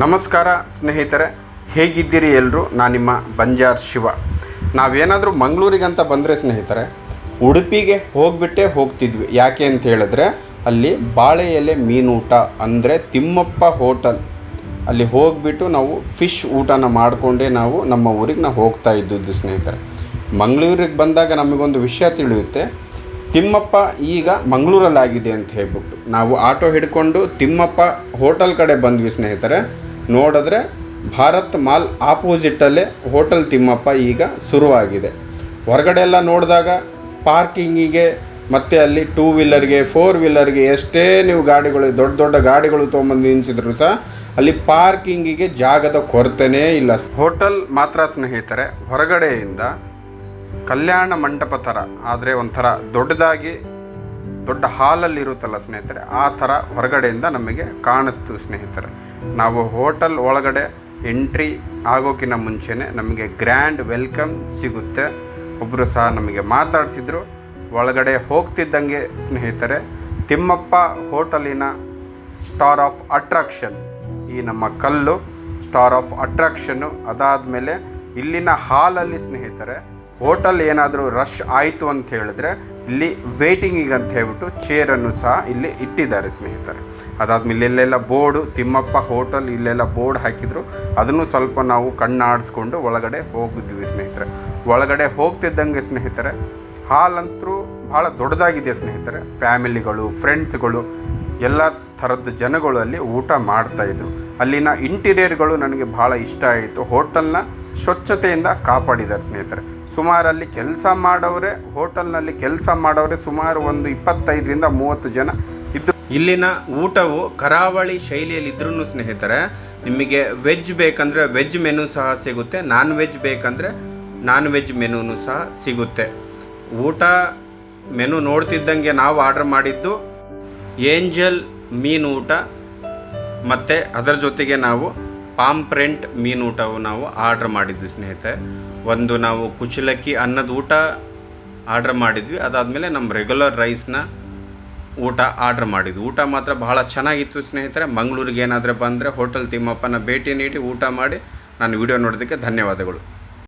ನಮಸ್ಕಾರ ಸ್ನೇಹಿತರೆ, ಹೇಗಿದ್ದೀರಿ ಎಲ್ಲರೂ ನಾನು ನಿಮ್ಮ ಬಂಜಾರ್ ಶಿವ. ನಾವೇನಾದರೂ ಮಂಗಳೂರಿಗಂತ ಬಂದರೆ ಸ್ನೇಹಿತರೆ, ಉಡುಪಿಗೆ ಹೋಗ್ಬಿಟ್ಟೇ ಹೋಗ್ತಿದ್ವಿ. ಯಾಕೆ ಅಂತ ಹೇಳಿದ್ರೆ, ಅಲ್ಲಿ ಬಾಳೆ ಎಲೆ ಮೀನೂಟ, ಅಂದರೆ ತಿಮ್ಮಪ್ಪ ಹೋಟೆಲ್. ಅಲ್ಲಿ ಹೋಗ್ಬಿಟ್ಟು ನಾವು ಫಿಶ್ ಊಟನ ಮಾಡಿಕೊಂಡೇ ನಾವು ನಮ್ಮ ಊರಿಗೆ ನಾವು ಹೋಗ್ತಾ ಇದ್ದದ್ದು ಸ್ನೇಹಿತರೆ. ಮಂಗಳೂರಿಗೆ ಬಂದಾಗ ನಮಗೊಂದು ವಿಷಯ ತಿಳಿಯುತ್ತೆ. ತಿಮ್ಮಪ್ಪ ಈಗ ಮಂಗಳೂರಲ್ಲಾಗಿದೆ ಅಂತ ಹೇಳ್ಬಿಟ್ಟು. ನಾವು ಆಟೋ ಹಿಡ್ಕೊಂಡು ತಿಮ್ಮಪ್ಪ ಹೋಟೆಲ್ ಕಡೆ ಬಂದ್ವಿ ಸ್ನೇಹಿತರೆ. ನೋಡಿದ್ರೆ ಭಾರತ್ ಮಾಲ್ ಆಪೋಸಿಟಲ್ಲೇ ಹೋಟೆಲ್ ತಿಮ್ಮಪ್ಪ ಈಗ ಶುರುವಾಗಿದೆ. ಹೊರಗಡೆ ಎಲ್ಲ ನೋಡಿದಾಗ ಪಾರ್ಕಿಂಗಿಗೆ ಮತ್ತು ಅಲ್ಲಿ ಟೂ ವೀಲರ್ಗೆ, ಫೋರ್ ವೀಲರ್ಗೆ ಎಷ್ಟೇ ನೀವು ಗಾಡಿಗಳು, ದೊಡ್ಡ ದೊಡ್ಡ ಗಾಡಿಗಳು ತೊಗೊಂಬಂದು ನಿಲ್ಲಿಸಿದ್ರು ಸಹ ಅಲ್ಲಿ ಪಾರ್ಕಿಂಗಿಗೆ ಜಾಗದ ಕೊರತೆನೇ ಇಲ್ಲ. ಹೋಟೆಲ್ ಮಾತ್ರ ಸ್ನೇಹಿತರೆ, ಹೊರಗಡೆಯಿಂದ ಕಲ್ಯಾಣ ಮಂಟಪ ಥರ, ಆದರೆ ಒಂಥರ ದೊಡ್ಡದಾಗಿ, ದೊಡ್ಡ ಹಾಲಲ್ಲಿ ಇರುತ್ತಲ್ಲ ಸ್ನೇಹಿತರೆ, ಆ ಥರ ಹೊರಗಡೆಯಿಂದ ನಮಗೆ ಕಾಣಿಸ್ತು ಸ್ನೇಹಿತರೆ. ನಾವು ಹೋಟೆಲ್ ಒಳಗಡೆ ಎಂಟ್ರಿ ಆಗೋಕ್ಕಿಂತ ಮುಂಚೆನೇ ನಮಗೆ ಗ್ರ್ಯಾಂಡ್ ವೆಲ್ಕಮ್ ಸಿಗುತ್ತೆ. ಒಬ್ಬರು ಸಹ ನಮಗೆ ಮಾತಾಡಿಸಿದ್ರು. ಒಳಗಡೆ ಹೋಗ್ತಿದ್ದಂಗೆ ಸ್ನೇಹಿತರೆ, ತಿಮ್ಮಪ್ಪ ಹೋಟಲಿನ ಸ್ಟಾರ್ ಆಫ್ ಅಟ್ರಾಕ್ಷನ್, ಈ ನಮ್ಮ ಕಲ್ಲು ಸ್ಟಾರ್ ಆಫ್ ಅಟ್ರಾಕ್ಷನ್ನು ಅದಾದಮೇಲೆ ಇಲ್ಲಿನ ಹಾಲಲ್ಲಿ ಸ್ನೇಹಿತರೆ ಹೋಟೆಲ್ ಏನಾದರೂ ರಶ್ ಆಯಿತು ಅಂತ ಹೇಳಿದ್ರೆ ಇಲ್ಲಿ ವೇಟಿಂಗಿಗೆ ಅಂತ ಹೇಳ್ಬಿಟ್ಟು ಚೇರನ್ನು ಸಹ ಇಲ್ಲಿ ಇಟ್ಟಿದ್ದಾರೆ ಸ್ನೇಹಿತರೆ. ಅದಾದ್ಮೇಲೆ ಇಲ್ಲೆಲ್ಲ ಬೋರ್ಡು ತಿಮ್ಮಪ್ಪ ಹೋಟೆಲ್ ಇಲ್ಲೆಲ್ಲ ಬೋರ್ಡ್ ಹಾಕಿದ್ರು. ಅದನ್ನು ಸ್ವಲ್ಪ ನಾವು ಕಣ್ಣಾಡಿಸ್ಕೊಂಡು ಒಳಗಡೆ ಹೋಗಿದ್ವಿ ಸ್ನೇಹಿತರೆ. ಒಳಗಡೆ ಹೋಗ್ತಿದ್ದಂಗೆ ಸ್ನೇಹಿತರೆ ಹಾಲ್ ಅಂತೂ ಭಾಳ ದೊಡ್ಡದಾಗಿದೆ ಸ್ನೇಹಿತರೆ. ಫ್ಯಾಮಿಲಿಗಳು ಫ್ರೆಂಡ್ಸ್ಗಳು ಎಲ್ಲ ಥರದ ಜನಗಳು ಅಲ್ಲಿ ಊಟ ಮಾಡ್ತಾಯಿದ್ರು ಅಲ್ಲಿನ ಇಂಟೀರಿಯರ್ಗಳು ನನಗೆ ಭಾಳ ಇಷ್ಟ ಆಯಿತು. ಹೋಟೆಲ್ನ ಸ್ವಚ್ಛತೆಯಿಂದ ಕಾಪಾಡಿದ್ದಾರೆ ಸ್ನೇಹಿತರೆ. ಸುಮಾರು ಅಲ್ಲಿ ಕೆಲಸ ಮಾಡೋರೆ ಹೋಟೆಲ್ನಲ್ಲಿ ಕೆಲಸ ಮಾಡೋರೆ ಸುಮಾರು ಒಂದು ಇಪ್ಪತ್ತೈದರಿಂದ ಮೂವತ್ತು ಜನ ಇದ್ದು ಇಲ್ಲಿನ ಊಟವು ಕರಾವಳಿ ಶೈಲಿಯಲ್ಲಿ ಇದ್ರೂ ಸ್ನೇಹಿತರೆ, ನಿಮಗೆ ವೆಜ್ ಬೇಕಂದರೆ ವೆಜ್ ಮೆನು ಸಹ ಸಿಗುತ್ತೆ ನಾನ್ ವೆಜ್ ಬೇಕಂದರೆ ನಾನ್ ವೆಜ್ ಮೆನುನು ಸಹ ಸಿಗುತ್ತೆ. ಊಟ ಮೆನು ನೋಡ್ತಿದ್ದಂಗೆ ನಾವು ಆರ್ಡರ್ ಮಾಡಿದ್ದು ಏಂಜಲ್ ಮೀನು ಊಟ, ಮತ್ತು ಅದರ ಜೊತೆಗೆ ನಾವು ಪಾಂಪ್ರೆಂಟ್ ಮೀನು ಊಟವು ನಾವು ಆರ್ಡ್ರ್ ಮಾಡಿದ್ವಿ ಸ್ನೇಹಿತರೆ. ಒಂದು ನಾವು ಕುಚಲಕ್ಕಿ ಅನ್ನದ ಊಟ ಆರ್ಡ್ರ್ ಮಾಡಿದ್ವಿ. ಅದಾದಮೇಲೆ ನಮ್ಮ ರೆಗ್ಯುಲರ್ ರೈಸ್ನ ಊಟ ಆರ್ಡ್ರ್ ಮಾಡಿದ್ವಿ. ಊಟ ಮಾತ್ರ ಬಹಳ ಚೆನ್ನಾಗಿತ್ತು ಸ್ನೇಹಿತರೆ. ಮಂಗಳೂರಿಗೆ ಏನಾದರೂ ಬಂದರೆ ಹೋಟೆಲ್ ತಿಮ್ಮಪ್ಪನ ಭೇಟಿ ನೀಡಿ ಊಟ ಮಾಡಿ ನಾನು ವಿಡಿಯೋ ನೋಡೋದಕ್ಕೆ ಧನ್ಯವಾದಗಳು.